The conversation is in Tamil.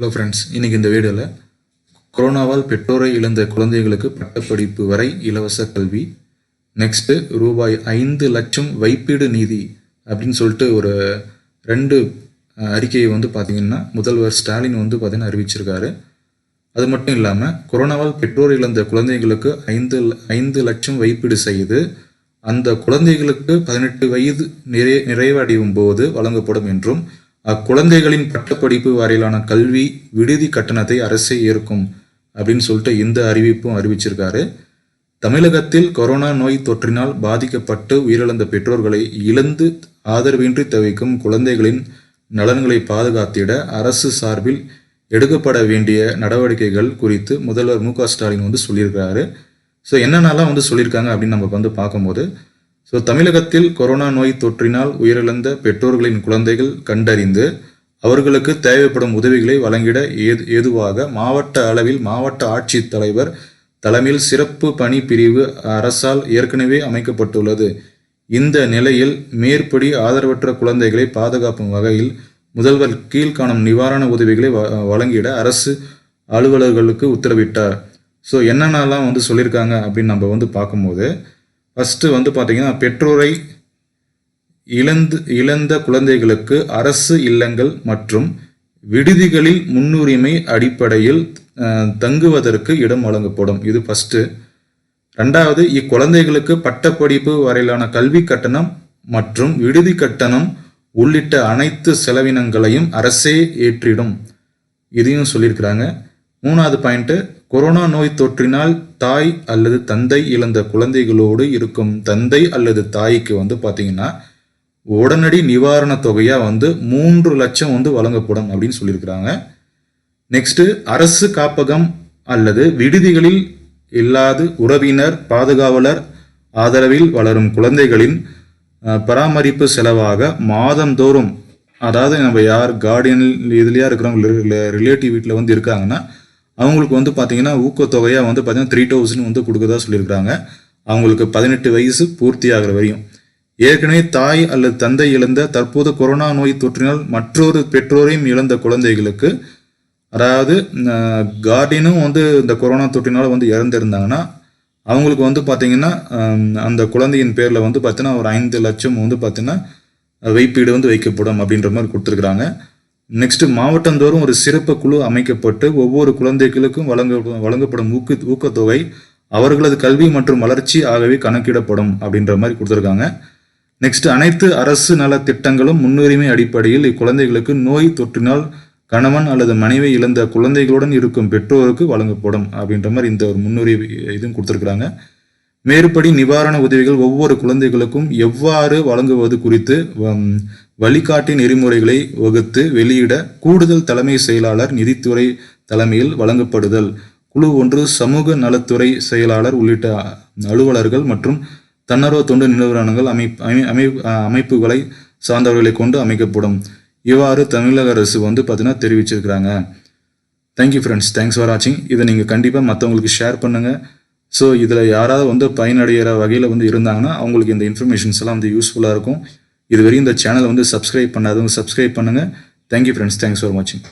ஹலோ ஃப்ரெண்ட்ஸ் இன்றைக்கி இந்த வீடியோவில் கொரோனாவால் பெற்றோரை இழந்த குழந்தைகளுக்கு பட்டப்படிப்பு வரை இலவச கல்வி நெக்ஸ்ட்டு ரூபாய் ஐந்து லட்சம் வைப்பீடு நிதி அப்படின்னு சொல்லிட்டு ஒரு ரெண்டு அறிக்கையை வந்து பார்த்திங்கன்னா முதல்வர் ஸ்டாலின் வந்து பார்த்திங்கன்னா அறிவிச்சிருக்காரு. அது மட்டும் இல்லாமல் கொரோனாவால் பெற்றோர் இழந்த குழந்தைகளுக்கு ஐந்து ஐந்து லட்சம் வைப்பீடு செய்து அந்த குழந்தைகளுக்கு பதினெட்டு வயது நிறை நிறைவடையும் போது வழங்கப்படும் என்றும் அக்குழந்தைகளின் பட்டப்படிப்பு வரையிலான கல்வி விடுதி கட்டணத்தை அரசே ஏற்கும் அப்படின்னு சொல்லிட்டு இந்த அறிவிப்பும் அறிவிச்சிருக்காரு. தமிழகத்தில் கொரோனா நோய் தொற்றினால் பாதிக்கப்பட்டு உயிரிழந்த பெற்றோர்களை இழந்து ஆதரவின்றி தவிக்கும் குழந்தைகளின் நலன்களை பாதுகாத்திட அரசு சார்பில் எடுக்கப்பட வேண்டிய நடவடிக்கைகள் குறித்து முதல்வர் மு க ஸ்டாலின் வந்து சொல்லியிருக்கிறாரு. ஸோ என்னென்னலாம் வந்து சொல்லியிருக்காங்க அப்படின்னு நம்ம வந்து பார்க்கும்போது ஸோ தமிழகத்தில் கொரோனா நோய் தொற்றினால் உயிரிழந்த பெற்றோர்களின் குழந்தைகள் கண்டறிந்து அவர்களுக்கு தேவைப்படும் உதவிகளை வழங்கிட ஏது ஏதுவாக மாவட்ட அளவில் மாவட்ட ஆட்சித்தலைவர் தலைமையில் சிறப்பு பணி பிரிவு அரசால் ஏற்கனவே அமைக்கப்பட்டுள்ளது. இந்த நிலையில் மேற்படி ஆதரவற்ற குழந்தைகளை பாதுகாக்கும் வகையில் முதல்வர் கீழ்காணும் நிவாரண உதவிகளை வ- வழங்கிட அரசு அலுவலர்களுக்கு உத்தரவிட்டார். ஸோ என்னென்னலாம் வந்து சொல்லியிருக்காங்க அப்படின்னு நம்ம வந்து பார்க்கும்போது ஃபஸ்ட்டு வந்து பார்த்தீங்கன்னா பெற்றோரை இழந்து இழந்த குழந்தைகளுக்கு அரசு இல்லங்கள் மற்றும் விடுதிகளில் முன்னுரிமை அடிப்படையில் தங்குவதற்கு இடம் வழங்கப்படும். இது ஃபஸ்ட்டு ரெண்டாவது இக்குழந்தைகளுக்கு பட்டப்படிப்பு வரையிலான கல்வி கட்டணம் மற்றும் விடுதி கட்டணம் உள்ளிட்ட அனைத்து செலவினங்களையும் அரசே ஏற்றிடும். இதையும் சொல்லியிருக்கிறாங்க. மூணாவது பாயிண்ட்டு கொரோனா நோய் தொற்றினால் தாய் அல்லது தந்தை இழந்த குழந்தைகளோடு இருக்கும் தந்தை அல்லது தாய்க்கு வந்து பார்த்தீங்கன்னா உடனடி நிவாரணத் தொகையாக வந்து மூன்று லட்சம் வந்து வழங்கப்படும் அப்படின்னு சொல்லியிருக்கிறாங்க. நெக்ஸ்ட்டு அரசு காப்பகம் அல்லது விடுதிகளில் இல்லாது உறவினர் பாதுகாவலர் ஆதரவில் வளரும் குழந்தைகளின் பராமரிப்பு செலவாக மாதந்தோறும் அதாவது நம்ம யார் கார்டியன் இதுலையா இருக்கிறவங்க ரிலேட்டிவ் வீட்டில் வந்து இருக்காங்கன்னா அவங்களுக்கு வந்து பார்த்தீங்கன்னா ஊக்கத்தொகையாக வந்து பார்த்தீங்கன்னா த்ரீ தௌசண்ட் வந்து கொடுக்கறதா சொல்லியிருக்கிறாங்க. அவங்களுக்கு பதினெட்டு வயசு பூர்த்தி ஆகிற வரையும். ஏற்கனவே தாய் அல்லது தந்தை இழந்த தற்போது கொரோனா நோய் தொற்றினால் மற்றொரு பெற்றோரையும் இழந்த குழந்தைகளுக்கு அதாவது கார்டியனும் வந்து இந்த கொரோனா தொற்றினால் வந்து இறந்திருந்தாங்கன்னா அவங்களுக்கு வந்து பார்த்தீங்கன்னா அந்த குழந்தையின் பேரில் வந்து பார்த்தீங்கன்னா ஒரு ஐந்து லட்சம் வந்து பார்த்தீங்கன்னா வைப்பீடு வந்து வைக்கப்படும் அப்படின்ற மாதிரி கொடுத்துருக்குறாங்க. நெக்ஸ்ட் மாவட்டந்தோறும் ஒரு சிறப்பு குழு அமைக்கப்பட்டு ஒவ்வொரு குழந்தைகளுக்கும் வழங்க வழங்கப்படும் ஊக்கு ஊக்கத்தொகை அவர்களது கல்வி மற்றும் வளர்ச்சி ஆகவே கணக்கிடப்படும் அப்படின்ற மாதிரி கொடுத்துருக்காங்க. நெக்ஸ்ட் அனைத்து அரசு நல திட்டங்களும் முன்னுரிமை அடிப்படையில் இக்குழந்தைகளுக்கு நோய் தொற்றினால் கணவன் அல்லது மனைவி இழந்த குழந்தைகளுடன் இருக்கும் பெற்றோருக்கு வழங்கப்படும் அப்படின்ற மாதிரி இந்த ஒரு முன்னுரிமை இதுவும் கொடுத்துருக்குறாங்க. மேற்படி நிவாரண உதவிகள் ஒவ்வொரு குழந்தைகளுக்கும் எவ்வாறு வழங்குவது குறித்து வம், வழிகாட்டி நெறிமுறைகளை வகுத்து வெளியிட கூடுதல் தலைமை செயலாளர் நிதித்துறை தலைமையில் வழங்கப்படுதல். குழு ஒன்று சமூக நலத்துறை செயலாளர் உள்ளிட்ட அலுவலர்கள் மற்றும் தன்னார்வ தொண்டு நிறுவனங்கள் அமை- அமை- அமைப்புகளை சார்ந்தவர்களை கொண்டு அமைக்கப்படும். இவ்வாறு தமிழக அரசு வந்து பார்த்தீங்கன்னா தெரிவிச்சிருக்கிறாங்க. Thank you friends thanks for வாட்சிங் இதை நீங்கள் கண்டிப்பாக மற்றவங்களுக்கு ஷேர் பண்ணுங்கள் ஸோ இதில் யாராவது வந்து பயனடைகிற வகையில் வந்து இருந்தாங்கன்னா அவங்களுக்கு இந்த இன்ஃபர்மேஷன்ஸ் எல்லாம் வந்து யூஸ்ஃபுல்லாக இருக்கும். இதுவரையும் இந்த சேனலை வந்து சப்ஸ்கிரைப் பண்ணாதவங்க சப்ஸ்கிரைப் பண்ணுங்கள் தேங்க்யூ ஃப்ரெண்ட்ஸ் தேங்க்ஸ் ஃபார் வாட்சிங்